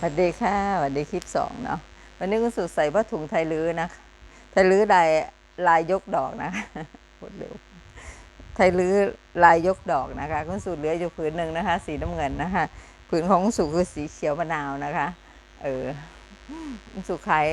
สวัสดีค่ะสวัสดีคลิปสองเนาะวันนี้คุณสุใส่ผ้าถุงไทยลื้อนะไทยลื้อลายลายยกดอกนะพูดเร็วไทยลื้อลายยกดอกนะคะคุณสุเหลืออยู่ผืนหนึ่งนะคะ สีน้ำเงินนะคะผืนของคุณสุคือสีเขียวมะนาวนะคะ เออคุณสุขาย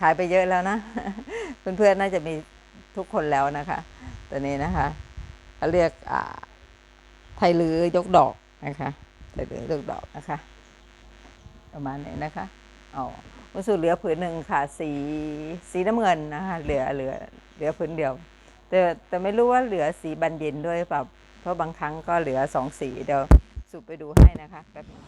ขายไปเยอะแล้วนะเพื่อนๆน่าจะมีทุกคนแล้วนะคะตัวนี้นะคะเขาเรียกอ่าไทยลื้อยกดอกนะคะไทยลื้อยกดอกนะคะ ประมาณนี้นะคะอ๋อวัสดุเหลือผืนหนึ่งค่ะสีสีน้ำเงินนะคะเหลือเหลือเหลือผืนเดียว แต่แต่ไม่รู้ว่าเหลือสีบันเย็นด้วยเปล่าเพราะบางครั้งก็เหลือสองสีเดี๋ยวสุไปดูให้นะคะแป๊บนึง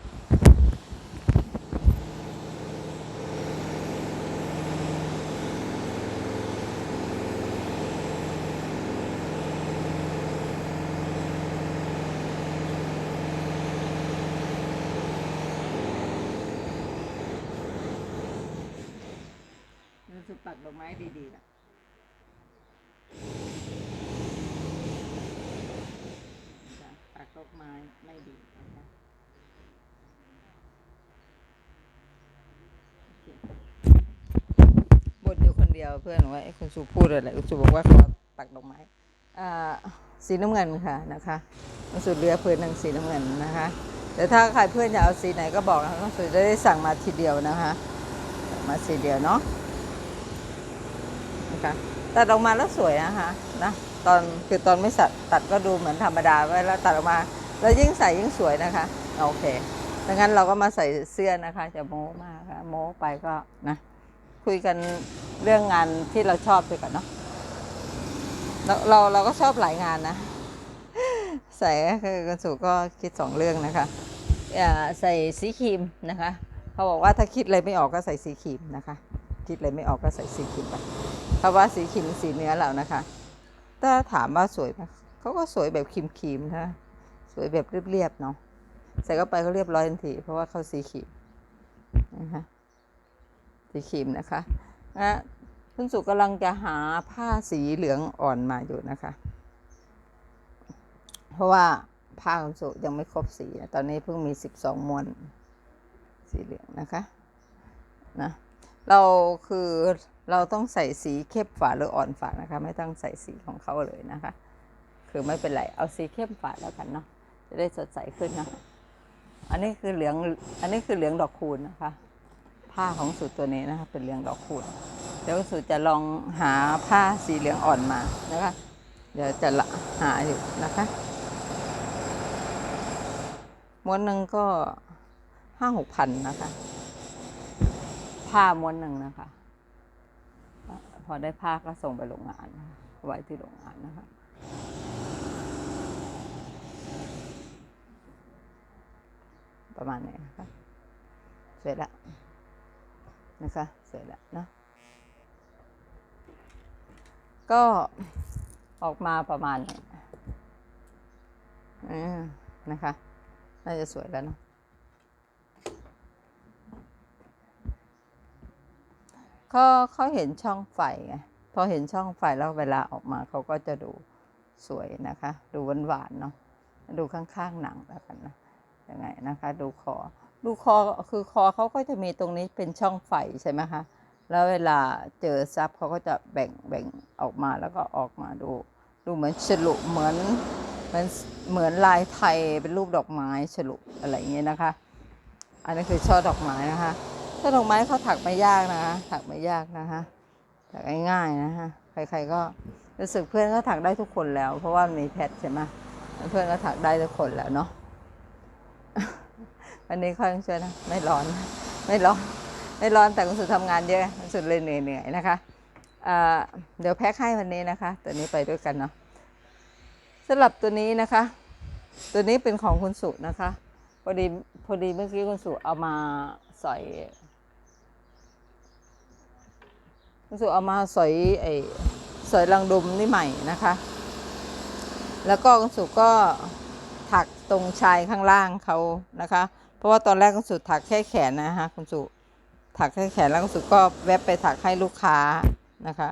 ปักดอกไม้ดีๆนะปักดอกไม้ไม่ดีนะคะบนอยู่คนเดียวเพื่อนว่าไอ้คุณสุพูดอะไรคุณสุบอกว่าขอปักดอกไม้อ่าสีน้ำเงินค่ะนะคะคุณสุดเรือพื้นหนึ่งสีน้ำเงินนะคะแต่ถ้าใครเพื่อนจะเอาสีไหนก็บอกนะคะคุณสุจะได้สั่งมาทีเดียวนะคะมาสีเดียวเนาะ นะคะตัดออกมาแล้วสวยนะคะนะตอนคือตอนไม่สัดตัดก็ดูเหมือนธรรมดาเวลาตัดออกมา แล้วยิ่งใส่ยิ่งสวยนะคะโอเคดังนั้นเราก็มาใส่เสื้อนะคะจะโม้มากค่ะโม้ไปก็นะคุยกันเรื่องงานที่เราชอบไปก่อนเนาะเราเราก็ชอบหลายงานนะ ใส่ก็คือกระสุก็คิดสองเรื่องนะคะอ่าใส่สีครีมนะคะ เขาบอกว่าถ้าคิดอะไรไม่ออกก็ใส่สีครีมนะคะ คิดอะไรไม่ออกก็ใส่สีครีมไป เพราะว่าสีครีมสีเนื้อเรานะคะถ้าถามว่าสวยไหมเขาก็สวยแบบครีมครีมๆนะสวยแบบเรียบๆเนาะใส่เข้าไปก็เรียบร้อยทันที เพราะว่าเขาสีครีมนะคะสีครีมนะคะนะคุณสุกำลังจะหาผ้าสีเหลืองอ่อนมาอยู่นะคะ เพราะว่าผ้าคุณสุยังไม่ครบสีนะตอนนี้เพิ่งมีสิบสองมวนสีเหลืองนะคะนะ เราคือเราต้องใส่สีเข้มฝาหรืออ่อนฝานะคะ ไม่ต้องใส่สีของเขาเลยนะคะ คือไม่เป็นไร เอาสีเข้มฝาแล้วกันเนาะจะได้สดใสขึ้นนะอันนี้คือเหลืองอันนี้คือเหลืองดอกคูณนะคะ ผ้าของสูตรตัวนี้นะคะ เป็นเหลืองดอกคูณเดี๋ยวสูตรจะลองหาผ้าสีเหลืองอ่อนมานะคะ เดี๋ยวจะละหาอยู่นะคะม้วนหนึ่งก็ห้าหกพันนะคะ ผ้าม้วนหนึ่งนะคะ พอได้ผ้าก็ส่งไปโรงงาน ไว้ที่โรงงานนะคะประมาณนี้นะคะเสร็จแล้วนะคะ เสร็จแล้วนะ ก็ออกมาประมาณนี้นะคะ น่าจะสวยแล้วเนาะ เขาเขาเห็นช่องไฟไงพอเห็นช่องไฟแล้วเวลาออกมาเขาก็จะดูสวยนะคะ ดูหวานๆเนาะดูข้างๆหนังแล้วกันนะยังไงนะคะ ดูคอดูคอคือคอเขาก็จะมีตรงนี้เป็นช่องไฟใช่ไหมคะแล้วเวลาเจอซับเขาก็จะแบ่งแบ่งออกมาแล้วก็ออกมาดู ดูเหมือนฉลุเหมือนเหมือนเหมือนลายไทยเป็นรูปดอกไม้ฉลุอะไรอย่างเงี้ยนะคะ อันนี้คือช่อดอกไม้นะคะ ถ้าดอกไม้เขาถักไม่ยากนะคะถักไม่ยากนะคะถักง่ายๆนะคะใครๆก็รู้สึกเพื่อนก็ถักได้ทุกคนแล้ว เพราะว่ามีแพทใช่ไหมเพื่อนก็ถักได้ทุกคนแล้วเนาะวันนี้ค่อยช่วยนะไม่ร้อน ไม่ร้อน ไม่ร้อนแต่คุณสุดทำงานเยอะคุณสุดเลยเหนื่อยๆนะคะเดี๋ยวแพ็คให้วันนี้นะคะตัวนี้ไปด้วยกันเนาะสำหรับตัวนี้นะคะ ตัวนี้เป็นของคุณสุนะคะพอดีพอดีเมื่อกี้คุณสุเอามาใส่ คุณสุเอามาใส่ไอ้ใส่รังดุมนี่ใหม่นะคะ แล้วก็คุณสุก็ถักตรงชายข้างล่างเขานะคะ เพราะว่าตอนแรกคุณสุถักแค่แขนนะคะคุณสุถักแค่แขนแล้วคุณสุก็แวบไปถักให้ลูกค้านะคะ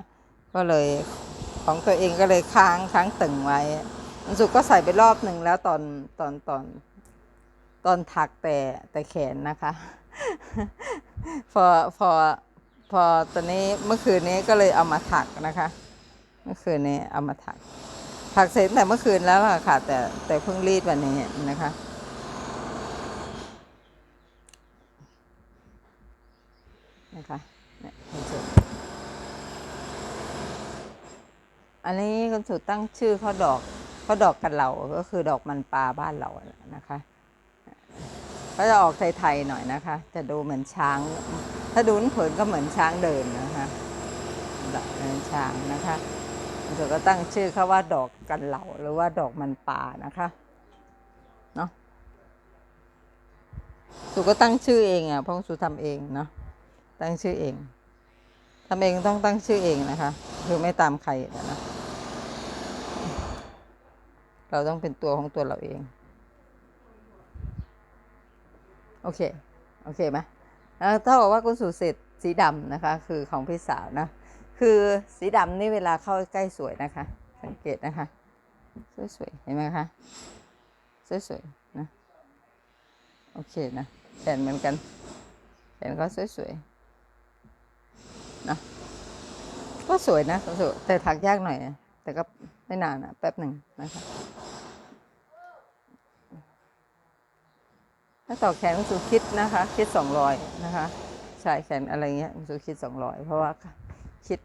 ก็เลยของตัวเองก็เลยค้างค้างตึงไว้คุณสุก็ใส่ไปรอบหนึ่งแล้วตอนตอนตอนตอนถักแต่แต่แขนนะคะ พอพอ พอตอนนี้เมื่อคืนนี้ก็เลยเอามาถักนะคะ เมื่อคืนนี้เอามาถัก ถักเสร็จแต่เมื่อคืนแล้วล่ะค่ะ แต่แต่เพิ่งรีดวันนี้นะคะนะคะเนี่ยคุณสุดอันนี้คุณสุดตั้งชื่อเขาดอกเขาดอกกันเหล่าก็คือดอกมันปลาบ้านเราอะนะคะก็จะออกไทยๆหน่อยนะคะ จะดูเหมือนช้าง ถ้าดูเผินก็เหมือนช้างเดินนะคะดอกเหมือนช้างนะคะคุณสุดก็ตั้งชื่อเขาว่าดอกกันเหล่าหรือว่าดอกมันปลานะคะเนาะสุก็ตั้งชื่อเองอะเพราะสุทำเองเนาะตั้งชื่อเองทำเองต้องตั้งชื่อเองนะคะ คือไม่ตามใครนะเราต้องเป็นตัวของตัวเราเอง โอเค โอเคไหม แล้วถ้าบอกว่ากุศลเสร็จสีดำนะคะ คือของพี่สาวนะคือสีดำนี่เวลาเข้าใกล้สวยนะคะ สังเกตนะคะ สวยๆเห็นไหมคะสวยๆนะโอเคนะแขนเหมือนกันแขนก็สวยๆนะก็สวยนะสวยแต่ถักยากหน่อย แต่ก็ไม่นานนะแป๊บหนึ่งนะคะ ถ้าต่อแขนคุณสุคิดนะคะ คิดสองร้อยนะคะชายแขนอะไรเงี้ยคุณสุคิดสองร้อยเพราะว่าคิด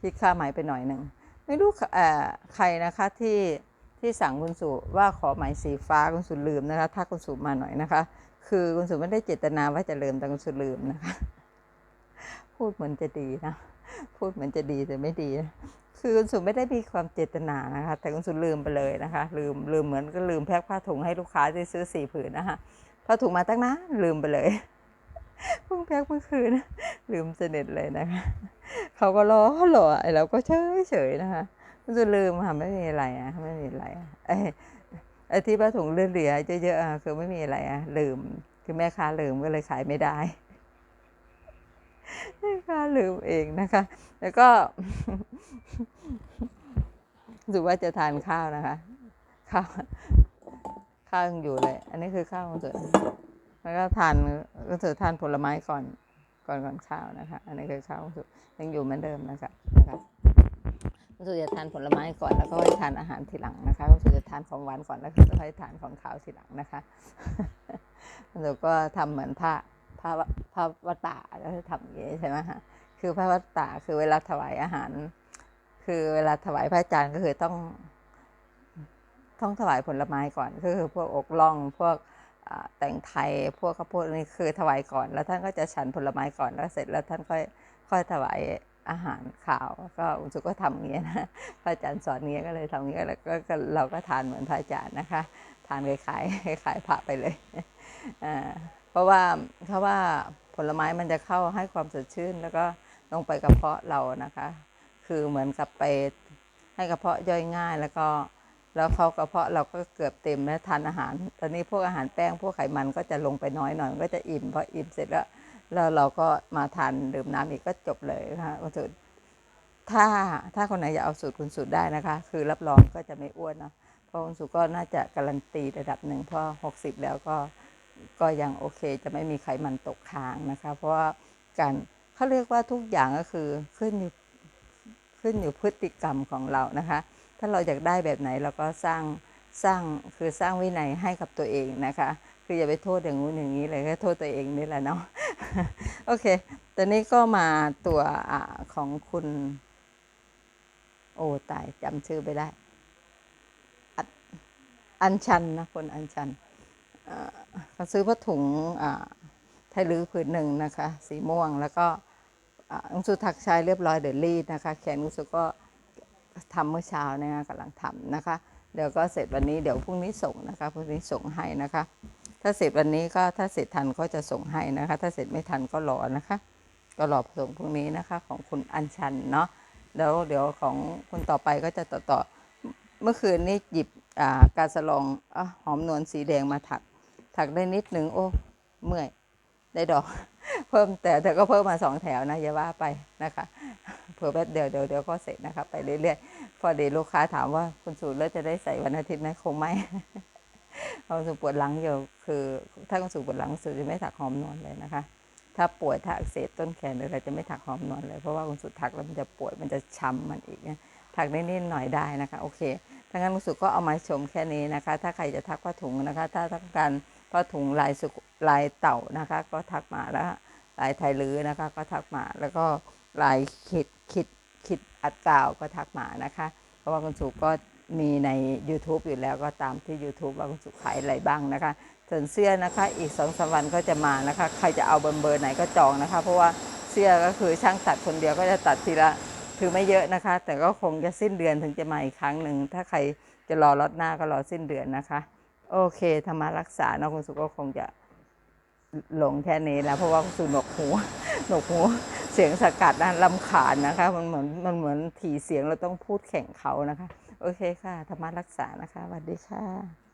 คิดค่าหมายไปหน่อยหนึ่งไม่รู้ใครนะคะที่ที่สั่งคุณสุว่าขอหมายสีฟ้าคุณสุลืมนะคะถ้าคุณสุมาหน่อยนะคะ คือคุณสุไม่ได้เจตนาว่าจะลืมแต่คุณสุลืมนะคะ พูดเหมือนจะดีนะ พูดเหมือนจะดีแต่ไม่ดีนะ คือคุณสุไม่ได้มีความเจตนานะคะ แต่คุณสุลืมไปเลยนะคะ ลืมลืมเหมือนก็ลืมแพ็คผ้าถุงให้ลูกค้าที่ซื้อสี่ผืนนะคะผ้าถุงมาตั้งนาลืมไปเลยเพิ่งแพ็คเมื่อคืนลืมสนิทเลยนะคะเขาก็รอรอไอ้เราก็เฉยเฉยนะคะคุณสุลืมค่ะไม่มีอะไรอะไม่มีอะไรอะไอ้ไอ้ที่ผ้าถุงเลือดเหลือเยอะๆคือไม่มีอะไรอะลืมคือแม่ค้าลืมก็เลยขายไม่ได้ แม่ค้าลืมเองนะคะ แล้วก็รู้สึกว่าจะทานข้าวนะคะ ข้าวข้าวยังอยู่เลย อันนี้คือข้าวของเสือแล้วก็ทานก็เสือทานผลไม้ก่อนก่อนก่อนข้าวนะคะ อันนี้คือข้าวของเสือยังอยู่เหมือนเดิมนะคะนะคะก็คือจะทานผลไม้ก่อนแล้วก็ค่อยทานอาหารทีหลังนะคะก็คือจะทานของหวานก่อนแล้วก็ค่อยทานของขาวทีหลังนะคะแล้วก็ทำเหมือนพระ พระพระวัตตาก็จะทำอย่างนี้ใช่ไหมฮะคือพระวัตตาคือเวลาถวายอาหาร คือเวลาถวายพระอาจารย์ก็คือต้อง ต้องถวายผลไม้ก่อนก็คือพวกอกล่องพวกแต่งไทยพวกข้าวโพดนี่คือถวายก่อน แล้วท่านก็จะฉันผลไม้ก่อนแล้วเสร็จแล้วท่านค่อยค่อยถวายอาหารข่าว ก็อุสุก็ทำอย่างนี้ยนะพระอาจารย์สอนอย่างนี้ยก็เลยทำอย่างนี้ยแล้วก็เราก็ทานเหมือนพระอาจารย์นะคะ ทานคล้ายๆคล้ายๆพระไปเลยอ่า ราะว่าเพราะว่าผลไม้มันจะเข้าให้ความสดชื่น แล้วก็ลงไปกระเพาะเรานะคะ คือเหมือนกับไปให้กระเพาะย่อยง่ายแล้วก็แล้วเขากระเพาะเราก็เกือบเต็มแล้วทานอาหาร ตอนนี้พวกอาหารแป้งพวกไขมันก็จะลงไปน้อยหน่อยมันก็จะอิ่มพออิ่มเสร็จแล้วแล้วเราก็มาทานดื่มน้ำอีกก็จบเลยนะคะคุณสูตรถ้าถ้าคนไหนอยากเอาสูตรคุณสูตรได้นะคะ คือรับรองก็จะไม่อ้วนเนะเพราะคุณสูตรก็น่าจะการันตีระดับหนึ่งเพราะหกสิบแล้วก็ ก็ยังโอเคจะไม่มีไขมันตกค้างนะคะ เพราะว่าการเขาเรียกว่าทุกอย่างก็คือขึ้นอยู่ขึ้นอยู่พฤติกรรมของเรานะคะ ถ้าเราอยากได้แบบไหนเราก็สร้างสร้างคือสร้างวินัยให้กับตัวเองนะคะ คืออย่าไปโทษอย่างงู้นอย่างนี้เลยแค่โทษตัวเองนี่แหละเนาะโอเคตอนนี้ก็มาตัวอของคุณ โอ้ตายจำชื่อไปได้ อันอัญชันนะคนอัญชัน เขาซื้อผ้าถุงไทยลื้อผืนหนึ่งนะคะ สีม่วงแล้วก็อ่าลุงสุถักใช้เรียบร้อยเดี๋ยวรีดนะคะแขนลุงสุก็ทำเมื่อเช้าเนี่ยกำลังทำนะคะ เดี๋ยวก็เสร็จวันนี้เดี๋ยวพรุ่งนี้ส่งนะคะพรุ่งนี้ส่งให้นะคะ ถ้าเสร็จวันนี้ก็ถ้าเสร็จทันก็จะส่งให้นะคะ ถ้าเสร็จไม่ทันก็รอนะคะ ก็รอส่งพรุ่งนี้นะคะของคุณอัญชันเนาะแล้วเดี๋ยวของคุณต่อไปก็จะต่อต่อเมื่อคืนนี้หยิบการสลองอหอมนวลสีแดงมาถัก ถักได้นิดหนึ่งโอ้เมื่อยได้ดอก เพิ่มแต่แต่ก็เพิ่มมาสองแถวนะอย่าว่าไปนะคะเผื่อแป๊บเดียวเดี๋ยวเดี๋ยวก็เสร็จนะคะไปเรื่อยๆพอดีลูกค้าถามว่าคุณสูตรแล้วจะได้ใส่วันอาทิตย์ไหมคงไม่คความรู้สึกปวดหลังอยู่คือ ถ้าความรู้สึกปวดหลังรู้สึกจะไม่ถักหอมนอนเลยนะคะ ถ้าปวดถักเสบต้นแขนหรืออะไรจะไม่ถักหอมนอนเลยเพราะว่าคุณสุดถักแล้วมันจะปวดมันจะช้ำมันอีกนะถักได้นิดหน่อยได้นะคะโอเคถ้างั้นคุณสุก็เอามาชมแค่นี้นะคะ ถ้าใครจะทักผ้าถุงนะคะ ถ้าต้องการ ผ้าถุงลายสุกลายเต่านะคะ ก็ทักมาแล้วลายไทยลื้อนะคะ ก็ทักมาแล้วก็ลายขิดขิดขิดอัดกาวก็ทักมานะคะ เพราะว่าคุณสุก็มีใน YouTube อยู่แล้วก็ตามที่ YouTube ว่าคุณสุขายอะไรบ้างนะคะส่วนเสื้อนะคะอีกสองสามวันก็จะมานะคะ ใครจะเอาเบอร์เบอร์ไหนก็จองนะคะ เพราะว่าเสื้อก็คือช่างตัดคนเดียวก็จะตัดทีละคือไม่เยอะนะคะ แต่ก็คงจะสิ้นเดือนถึงจะมาอีกครั้งหนึ่งถ้าใครจะรอรถหน้าก็รอสิ้นเดือนนะคะ โอเคธรรมารักษาเนาะคุณสุก็คงจะหลงแค่นี้แล้วเพราะว่าคุณสุหนกหูหนกหูเสียงสกัดนะลำขานนะคะ มันเหมือนมันเหมือนถี่เสียงเราต้องพูดแข่งเขานะคะ โอเคค่ะธรรมารักษานะคะสวัสดีค่ะ